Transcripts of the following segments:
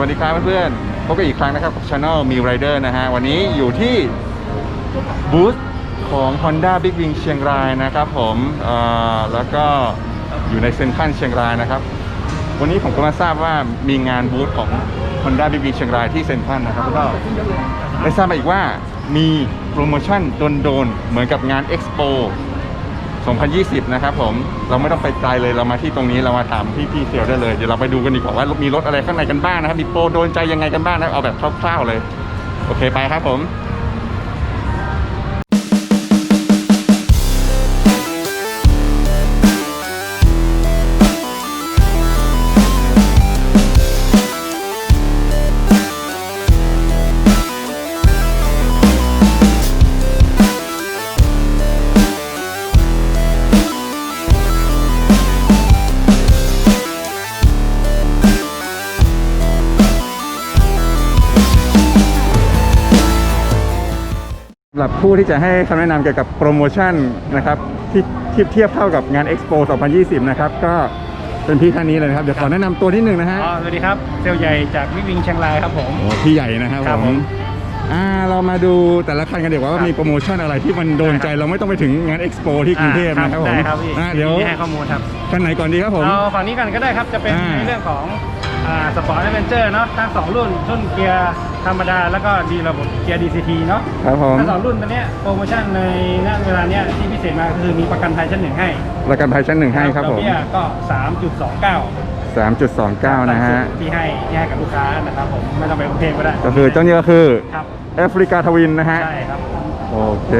วัสดีครับเพื่อนๆพบกันอีกครั้งนะครับกับช anel มีไรเดอร์นะฮะ วันนี้อยู่ที่บูธของ Honda Big Wing เชียงรายนะครับผมแล้วก็อยู่ในเซ็นทรัลเชียงรายนะครับ วันนี้ผมก็มาทราบว่ามีงานบูธของ Honda Big Wing เชียงรายที่เซ็นทรัลนะครับแล้วก็ได้ทราบมาอีกว่ามีโปรโมชั่นโดนๆเหมือนกับงาน Expo 2020 นะครับผมเราไม่ต้องไปไกลเลยเรามาที่ตรงนี้เรามาถามพี่พี่ๆเซลลได้เลยเดี๋ยวเราไปดูกันดีกว่าว่ามีรถอะไรข้างในกันบ้างนะครับมีโปรโดนใจยังไงกันบ้างนะเอาแบบคร่าวๆเลย โอเคไปครับผม หรับผู้ที่จะให้คำแนะนำเกี่ยวกับโปรโมชั่นนะครับที่เทียบเทียบเท่ากับงาน Expo 2020 นะครับ ก็เป็นพี่ท่านนี้เลยนะครับ เดี๋ยวขอแนะนำตัวนิดนึงนะฮะอ๋อสวัสดีครับเซลลใหญ่จากวิกวิงเชียงรายครับผม โอ้พี่ใหญ่นะครับครับผผมมอ่าเรามาดูแต่ละคันกันเดี๋ยวว่าครับมีโปรโมชั่นอะไรที่มันโดนใจเราไม่ต้องไปถึงงาน Expo ที่กรุงเทพนะครับผมได้ครับพี่อ่าเดี๋ยวมีให้ข้อมูลครับคันไหนก่อนดีครับผม เอาฝั่งนี้กันก็ได้ครับจะเป็นอ่า ในเรื่องของ สปอร์ตแอดเวนเจอร์เนาะทั้งสองรุ่นรุ่นเกียร์ธรรมดาแล้วก็ดีระบบเกียร์ DCT เนาะครับผม ทั้งสองรุ่นตัวเนี้ยโปรโมชั่นในณเวลาเนี้ยที่พิเศษมากก็คือมีประกันภัยชั้นหนึ่งให้ประกันภัยชั้นหนึ่งให้ครับผมดอกเบี้ยก็ 3.29 3.29 นะฮะ ที่ให้ที่ให้กับลูกค้านะครับผมไม่ต้องไปกรุงเทพก็ได้ก็คือเจ้านี้ก็คือครับแอฟริกาทวินนะฮะ ใช่ครับโอเค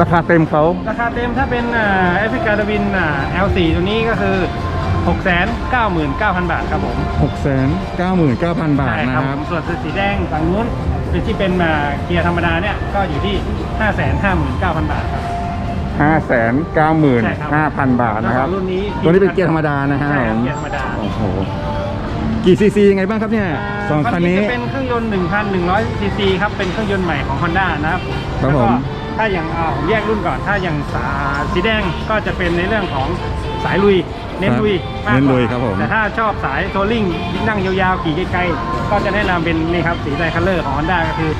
ราคาเต็มเขา ราคาเต็มถ้าเป็นแอฟริกาดาวินอ่า L4 ตัวนี้ก็คือ 699,000 บาทครับผม699,000 บาทใช่นะครับคผรับมส่วนสีแดงฝั่งนู้นเป็นที่เป็นอ่าเกียร์ธรรมดาเนี่ยก็อยู่ที่ 559,000 บาทครับ 595,000 บาทนะครับ แล้วรุ่นนี้ตัวนี้เป็นเกียร์ธรรมดานะฮะใช่คผรับมเกียร์ธรรมดา โอ้โห กี่ซีซียังไงบ้างครับเนี่ยสองคันนี้ จะเป็นเครื่องยนต์ 1,100 ซีซีครับ เป็นเครื่องยนต์ใหม่ของ Honda นะครับครับแล้วผก็มถ้าอย่างอ่าผมแยกรุ่นก่อน ถ้าอย่างสาสีแดงก็จะเป็นในเรื่องของ สายลุย เน้นลุยมากกว่าเน้นลุยครับผมแต่ถ้าชอบสายโทลิ่งนั่งยาวๆ ขี่ไกลๆ ก็จะแนะนำเป็นนี่ครับสีไดคัลเลอร์ของ Honda ก็คือ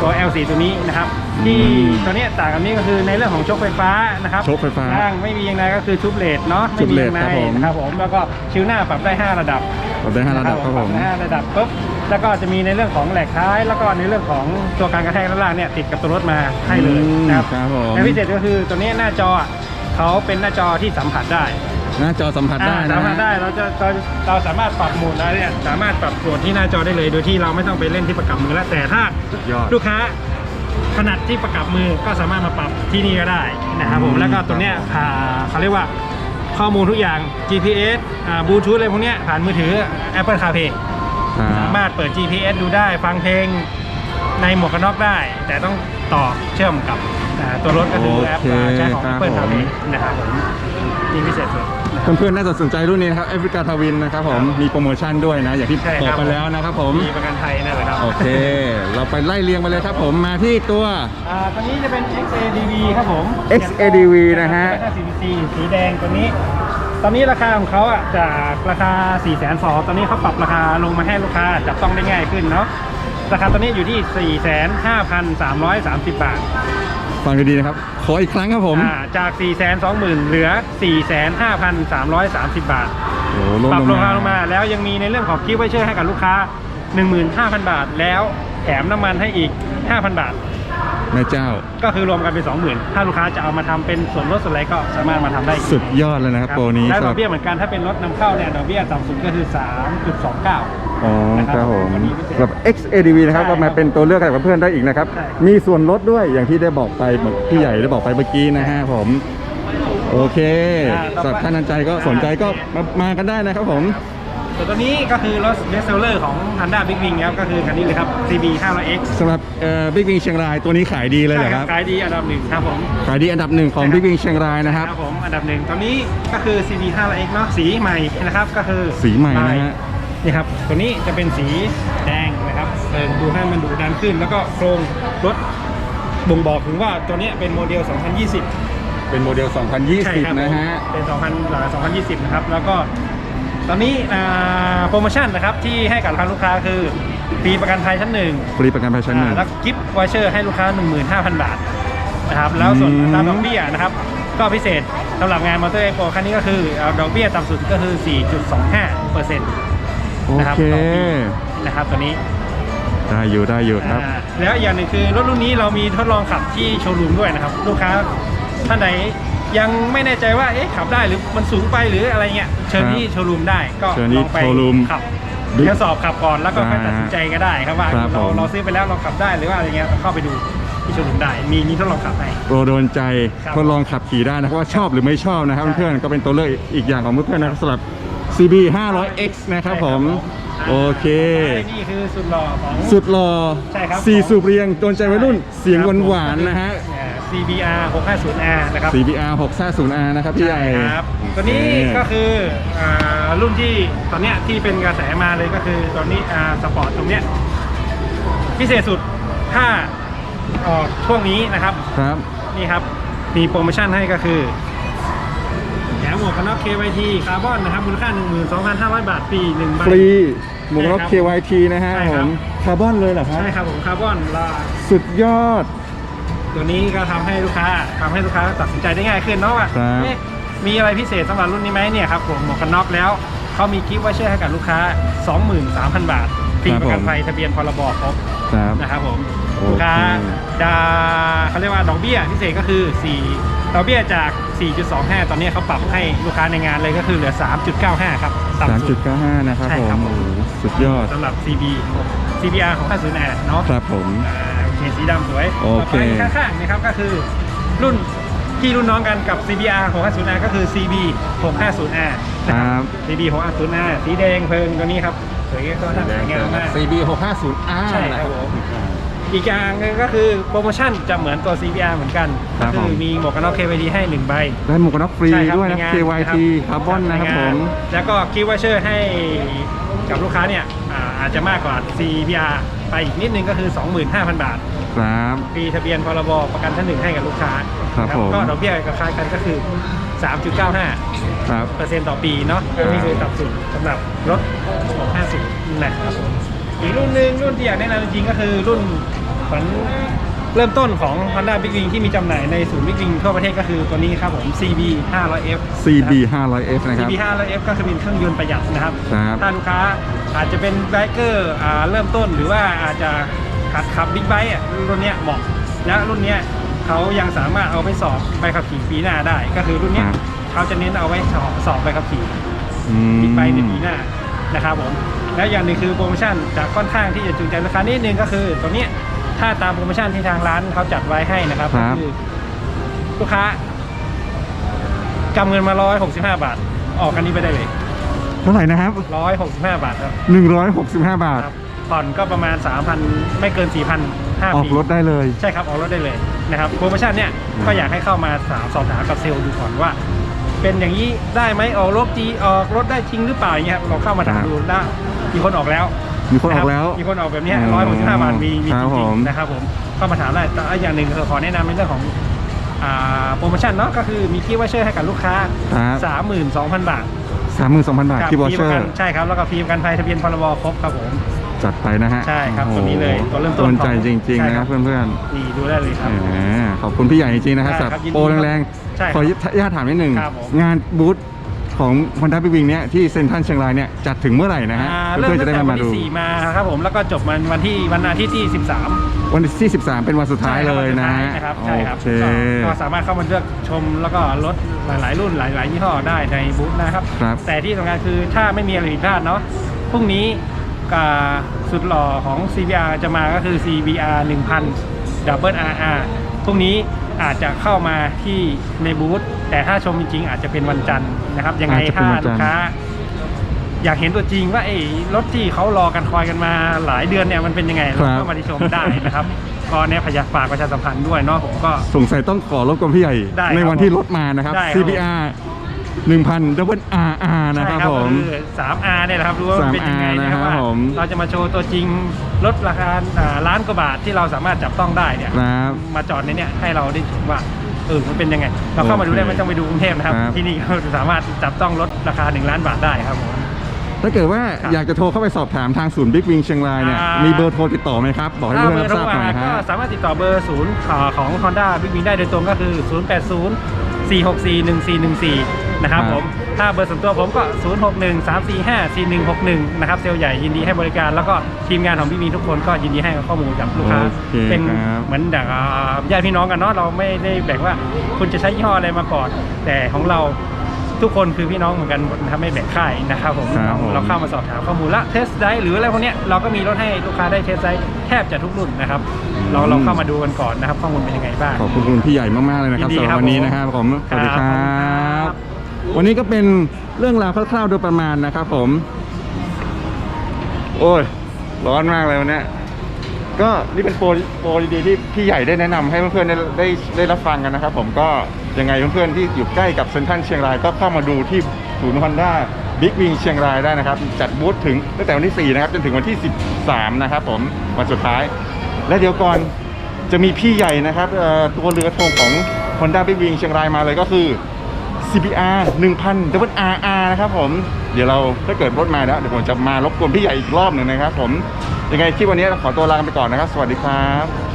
ตัว L4 ตัวนี้นะครับ ที่ตัวเนี้ยต่างกับนี้ก็คือในเรื่องของโชคไฟฟ้านะครับโชคไฟฟ้าล่างไม่มียางในก็คือชุบเลดเนาะชุไม่บมีเลดยางในครับผม นะครับผมแล้วก็ชิวหน้าปรับได้5ระดับเราได้5ระดับครับผม นะฮะระดับปุ๊บ แล้วก็จะมีในเรื่องของแหลกท้าย แล้วก็ในเรื่องของตัวการกระแทกด้านล่างเนี่ยติดกับตัวรถมาให้เลยนะครับครับผม และพิเศษก็คือตัวนี้หน้าจออะ เขาเป็นหน้าจอที่สัมผัสได้หน้าจอสัมผัสได้อ่านะสัมผัสฮะได้เราจะเราเราสามารถปรับโหมดได้เนี่ยสามารถปรับโหมดที่หน้าจอได้เลย โดยที่เราไม่ต้องไปเล่นที่ประกับมือแล้วแต่ถ้าสุดยอด ลูกค้าถนัดที่ประกับมือก็สามารถมาปรับที่นี่ก็ได้นะครับผอืมมแล้วก็ตัวเนี้ยอ่าเขาเรียกว่าข้อมูลทุกอย่าง GPS อ่าบลูทูธอะไรพวกเนี้ยผ่านมือถือ Apple CarPlay ครับสามารถเปิด GPS ดูได้ฟังเพลงในหมวกกันน็อกได้ แต่ต้องต่อเชื่อมกับ อ่าตัวรถก็คือแอปโอเคอ่าใช้ของครับ Apple ผม CarPlay นะครับผมนี่พิเศษสุดนะครับ เพื่อนๆน่าจะสนใจรุ่นนี้นะครับแอฟริกาทวินนะครับผมครับมีโปรโมชั่นด้วยนะ อย่างที่ใช่บอกครับไปแล้วนะครับผมมีประกันไทยนั่นแหละครับโอเค เราไปไล่เรียงมาเลยครับผมมาที่ตัว อ่าตัวนี้จะเป็น XADV ครับผม XADV นะฮะเป็น CVC สีแดงตัวนี้ ตอนนี้ราคาของเขาอะจากราคา 4 2 0 0 0ตอนนี้เขาปรับราคาลงมาให้ลูกค้าจับต้องได้ง่ายขึ้นเนาะ ราคาตอนนี้อยู่ที่ 45,330 บาท ฟังดีๆนะครับ ขออีกครั้งครับผมอ่าจาก 420,000 เหลือ 45,330 บาท โอ้โหลดปรับลงลงมามาลงมา แล้วยังมีในเรื่องของกิฟต์ไวเชอร์ให้กับลูกค้า 15,000 บาท แล้วแถมน้ำมันให้อีก 5,000 บาท แม่เจ้า ก็คือรวมกันเป็น20,000ถ้าลูกค้าจะเอามาทำเป็นส่วนลดส่วนอะไรก็สามารถมาทำได้อีกสุดยอดเลยนะครับครับโปรนี้และสำดหอรักบเบี้ยเหมือนกันถ้าเป็นรถนำเข้าเนี่ยดอกเบี้ยต่ำสุดก็คือ 3.29 อ๋อนะครับครับผมวันนี้พิเศษสำหรับ XADV นะครับใช่ก็มาเป็นตัวเลือกให้กับเพื่อนๆได้อีกนะครับ ใช่ มีส่วนลดด้วยอย่างที่ได้บอกไปเหมือนพี่ใหญ่ได้บอกไปเมื่อกี้นะฮะผม โอเคอ่าต่อไปสำหรับท่านสนใจก็สนใจก็มามากันได้นะครับผม ส่วนตัวนี้ก็คือรถเบสเซลเลอร์ของ Honda Big Wing ครับก็คือคันนี้เลยครับ CB 500X สำหรับบิ๊กวิงเชียงรายตัวนี้ขายดีเลยเหรอครับขายดีอันดับหนึ่งครับผม ขายดีอันดับหนึ่งของใช่ครับบิ๊กวิงเชียงรายนะครับผมอันดับหนึ่งตอนนี้ก็คือ CB 500X เนาะสีใหม่นะครับก็คือสีใหม่นะฮะ นี่ครับตัวนี้จะเป็นสีแดงนะครับเออดูให้มันดูดันขึ้น แล้วก็โครงรถบ่งบอกถึงว่าตัวเนี้ยเป็นโมเดล 2020 เป็นโมเดล ใช่ครับ2020 นะฮะ เป็น 2000หลัง2020 นะครับ แล้วก็ ตอนนี้อ่าโปรโมชั่นนะครับที่ให้กับทางลูกค้าคือฟรีประกันภัยชั้นหนึ่งฟรีประกันภัยชั้นหนึ่งอ่าแล้วกิฟต์วอเชอร์ให้ลูกค้า 15,000 บาทนะครับแล้วส่วนอืมตามดอกเบี้ยนะครับก็พิเศษสำหรับงานมอเตอร์เอ็กโปครั้งนี้ก็คือเอาดอกเบี้ยต่ำสุดก็คือ 4.25เปอร์เซ็นต์โอนะครับเคต่อปีนะครับตัวนี้ได้อยู่ได้อยู่ครับอ่าแล้วอย่างหนึ่งคือรถรุ่นนี้เรามีทดลองขับที่โชว์รูมด้วยนะครับ ลูกค้าท่านใด ยังไม่แน่ใจว่าเอ๊ะขับได้หรือมันสูงไปหรืออะไรเงี้ยเชิญที่โชว์รูมได้ก็เชิญที่ลองไปโชว์รูม ขับเดี๋ยวสอบขับก่อนแล้วก็ค่อยอ่าตัดสินใจก็ได้ครับว่าครับเราผมเราซื้อไปแล้วเราขับได้หรือว่าอะไรเงี้ยเข้าไปดูที่โชว์รูมได้ มีมีทดลองขับให้ โปรโดนใจครับ ทดลองขับขี่ได้นะครับว่าชอบหรือไม่ชอบนะครับใช่เพื่อนๆก็เป็นตัวเลือกอีกอย่างของเพื่อนๆนะครับสำหรับ CB 500X นะครับผม โอเคนี่คือสุดหล่อของ สุดหล่อใช่ครับสี่สูบเรียงโดนใจวัยรุ่นเสียงหวานๆนะฮะอ่า CBR 650R นะครับ CBR 650R นะครับพี่ใหญ่ครับตัวนี้นี่ก็คืออ่ารุ่นที่ตอนเนี้ยที่เป็นกระแสมาเลยก็คือตอนนี้อ่าสปอร์ตตรงเนี้ยพิเศษสุดถ้าออกช่วงนี้นะครับ ครับนี่ครับ มีโปรโมชั่นให้ก็คือแถมหมวกกันน็อก KYT คาร์บอนนะครับมูลค่า 12,500 บาทฟรีหนึ่งใบ ฟรีหมวกกันน็อกใช่ครับ KYT นะฮะใช่คผรับ มคาร์บอนเลยเหรอครับ ใช่ครับผมคาร์บอนลา สุดยอด ตัวนี้ก็ทำให้ลูกค้าทำให้ลูกค้าตัดสินใจได้ง่ายขึ้นเนาะว่าครับเอ๊ะมีอะไรพิเศษสำหรับรุ่นนี้ไหมเนี่ยครับผมหมวกกันน็อกแล้วเขามีกิฟต์วอเชอร์ให้กับลูกค้า 23,000 บาทฟรีประกันภัยทะเบียนพรบครบครับนะครับผมโอเคลูกค้าดาเขาเรียกว่าดอกเบี้ยพิเศษก็คือ 4 ดอกเบี้ยจาก 4.25 ตอนนี้เขาปรับให้ลูกค้าในงานเลยก็คือเหลือ 3.95 ครับต่ำสุด3.95 นะครับใช่ผครัมบผมโอ้โหสุดยอดสำหรับ CB CBR ของ50 R เนาะครับผม อ่าโอเคสีดำสวยโอเค ต่อไปข้างๆนะครับก็คือรุ่นที่รุ่นน้องกันกับ CBR 650R ก็คือ CB 650R นะคครัรับ บ CB 650R สีแดงเพลิงตัวนี้ครับสวยก็ทำสวยงามมาก CB 650R ใช่ครับผม อีกอย่างหนึงก็คือโปรโมชั่นจะเหมือนตัว CBR เหมือนกันครัก็บคืผมมีหมวกกันน็อก KYD ให้หนึ่งใบ ได้หมวกกันน็อกฟรีใช่ครับด้วยนะในงาน KYT คาร์บอนนะครับในผงาม แล้วก็กิฟต์วอเชอร์ให้กับลูกค้าเนี่ยอ่าอาจจะมากกว่า CBR ไปอีกนิดนึงก็คือ 25,000 บาท ครับฟรีทะเบียนพรบประกันชั้นหนึ่งให้กับลูกค้าครับนะผม ก็ดอกเบี้ยก็คล้ายกันก็คือ 3.95ครับ เปอร์เซ็นต์ต่อปีเนาะครับ นี่คือต่ำสุดสำหรับรถ650นะครับผมอีกรุ่นหนึ่งรุ่นที่อยากแนะนำจริงๆก็คือรุ่นฝันเริ่มต้นของ Honda Big Wing ที่มีจำหน่ายในศูนย์ Big Wing ทั่วประเทศก็คือตัวนี้ครับผม CB 500F CB 500F นะครับ CB 500F ก็คือเป็นเครื่องยนต์ประหยัดนะครับ ครับ ถ้าลูกค้าอาจจะเป็นไบเกอร์อ่าเริ่มต้นหรือว่าอาจจะ ขัดขับบิ๊กไบค์อะรุ่นเนี้ยเหมาะและรุ่นเนี้ยเขายังสามารถเอาไปสอบใบขับขี่ปีหน้าได้ ก็คือรุ่นเนี้ยครับ เขาจะเน้นเอาไว้สอบสอบใบขับขี่ อืม บิ๊กไบค์ในปีหน้านะครับผมแล้วอย่างหนึ่งคือโปรโมชั่นจะค่อนข้างที่จะจูงใจลูกค้านิดนึงก็คือตัวเนี้ยถ้าตามโปรโมชั่นที่ทางร้านเขาจัดไว้ให้นะครับคก็รับ คือลูกค้ากำเงินมา 165 บาท ออกคันนี้ไปได้เลย เท่าไหร่นะครับ 165 บาทครับ 165 บาท ครับ ผ่อนก็ประมาณ 3,000 ไม่เกิน 4,000 5ออกปีรถได้เลย ใช่ครับออกรถได้เลยนะครับโปรโมชั่นเนี่ยอืมก็อยากให้เข้ามาถามสอบถามกับเซลล์ดูก่อนว่า เป็นอย่างนี้ได้ไหมออกรถจีออกรถได้จริงหรือเปล่าอย่างเงี้ยครับลองเข้ามาถามดูได้มีคนออกแล้วมีคนออกแล้วะรับมีคนออกแบบเนี้อ๋ร้ออยหกสิบห้าบาทมีมีคจรับริผงม ๆนะครับผมเข้ามาถามได้แต่อย่างหนึ่งคือขอแนะนำในเรื่องของอ่าโปรโมชั่นเนาะก็คือมีคีย์วอเชอร์ให้กับลูกค้า ครับ 32,000 บาท32,000บาทกับคีย์บอฟเชอประกันร์ ใช่ครับ แล้วก็ฟรีประกันภัยทะเบียนพรบครบครับผม จัดไปนะฮะใช่ครับโอ้โหตัวนี้เลยตัวเริ่มต้นโดนใจของจริงใช่ๆนะคครัรับบเพื่อนๆนี่ดูได้เลยครับแหมขอบคุณพี่ใหญ่จริงๆนะครับใช่สับครับยินดีโปรแรงใช่ครับๆขออนุญาตถามนิดหนึ่งครับผมงานบูธของ Honda b i g w i n g เนี่ยที่เซ็นทรัลเชียงรายเนี่ยจัดถึงเมื่อไหร่นะฮะอ่าเพื่เริ่มอนๆจะตั้งได้แต่วัมานดูที่4มาครับผมแล้วก็จบมันวันที่วันอาทิตย์ที่ 13 วันที่ 13 เป็นวันสุดท้ายเลยนะใช่ครับโอใช่ครับเคก็ก็สามารถเข้ามาเลือกชมแล้วก็รถหลายๆ รุ่นหลายๆยี่ห้อได้ในบูธนะครับครับแต่ที่สำคัญคือถ้าไม่มีอะไรผิดพลาดเนาะพรุ่งนี้กับ สุดหล่อของ CBR จะมาก็คือ CBR 1000 Double RR พรุ่งนี้อาจจะเข้ามาที่ในบูธแต่ถ้าชมจริงๆอาจจะเป็นวันจันทร์นะครับยังไงอาจจะเป็ถ้านวันจัลูนทร์กค้า อยากเห็นตัวจริงว่าไอ้รถที่เขารอกันคอยกันมาหลายเดือนเนี่ยมันเป็นยังไงครับเราก็มาที่ชมได้นะครับก็เนี่ยพยากฝากประชาสัมพันธ์ด้วยเนาะผมก็สงสัยต้องขอรบกวนพี่ใหญ่ได้ในครับวันที่รถมานะครับได้ครับ CBR 1000 Double RR นะครับผม สามอาร์เนี่ยแหละครับดูว่ามันเป็นยังไง 3R นะครับนะครับว่าผม เราจะมาโชว์ตัวจริงรถราคาอ่าล้านกว่าบาทที่เราสามารถจับต้องได้เนี่ย ครับ มาจอดในเนี่ยให้เราได้ชมว่าเออมันเป็นยังไง เราเข้ามาดูได้โอเคไม่ต้องไปดูกรุงเทพนะครับ ครับ ที่นี่เราสามารถจับต้องรถราคา 1 ล้านบาทได้ครับผม ถ้าเกิดว่าครับ อยากจะโทรเข้าไปสอบถามทางศูนย์บิ๊กวิงเชียงรายเนี่ยอ่ามีมีเบอร์โทรติดต่อไหมครับ บอกให้ถ้าเพื่เบอนอรับร์โททรราบหน่อยก็ฮะ สามารถติดต่อเบอร์ศูนย์ของ Honda Big Wing ได้โดยตรงก็คือ 0804641414 นะครับครับผม ถ้าเบอร์ส่วนตัวผมก็ 0613454161 นะครับ เซลล์ใหญ่ยินดีให้บริการ แล้วก็ทีมงานของพี่มีทุกคนก็ยินดีให้ข้อมูลกับลูกค้า โอเคเป็นครับเหมือนดังอ่าญาติพี่น้องกันเนาะ เราไม่ได้แบ่งว่าคุณจะใช้ยี่ห้ออะไรมาก่อน แต่ของเรา ทุกคนคือพี่น้องเหมือนกันหมดนะครับไม่แบ่งค่ายนะครับผมครับเราผม เราเข้ามาสอบถามข้อมูลละเทสไดหรืออะไรพวกเนี้ยเราก็มีรถให้ลูกค้าได้เทสไดแทบจะทุกรุ่นนะครับเราเราเข้ามาดูกันก่อนนะครับ ข้อมูลเป็นยังไงบ้าง ขอบคุณคุณพี่ใหญ่มาก ๆ เลยนะครับยินดีสำหรับครับวันนี้ผมนะครับผมสวัสดีคครัรับขอบคุณครับบวันนี้ก็เป็นเรื่องราวคร่าวๆโดยประมาณนะครับผม โอ้ย ร้อนมากเลยวันเนี้ยก็นี่เป็นโปรโปรดีๆที่พี่ใหญ่ได้แนะนำให้เพื่อนๆได้ได้ได้รับฟังกันนะครับผมก็ ยังไงเพื่อนๆที่อยู่ใกล้กับเซ็นทรัลเชียงรายก็เข้ามาดูที่ศูนย์ฮอนด้าบิ๊กวิงเชียงรายได้นะครับ จัดบูธถึงตั้งแต่วันที่ 4 นะครับ จนถึงวันที่ 13 นะครับผมวันสุดท้าย และเดี๋ยวก่อนจะมีพี่ใหญ่นะครับตัวเรือธงของ Honda Big Wing เชียงรายมาเลยก็คือ CBR 1000 Double RR นะครับผมเดี๋ยวเราถ้าเกิดรถมาแล้วเดี๋ยวผมจะมารบกวนพี่ใหญ่อีกรอบหนึ่งนะครับผมยังไงคลิปวันนี้ขอตัวลาไปก่อนนะครับ สวัสดีครับ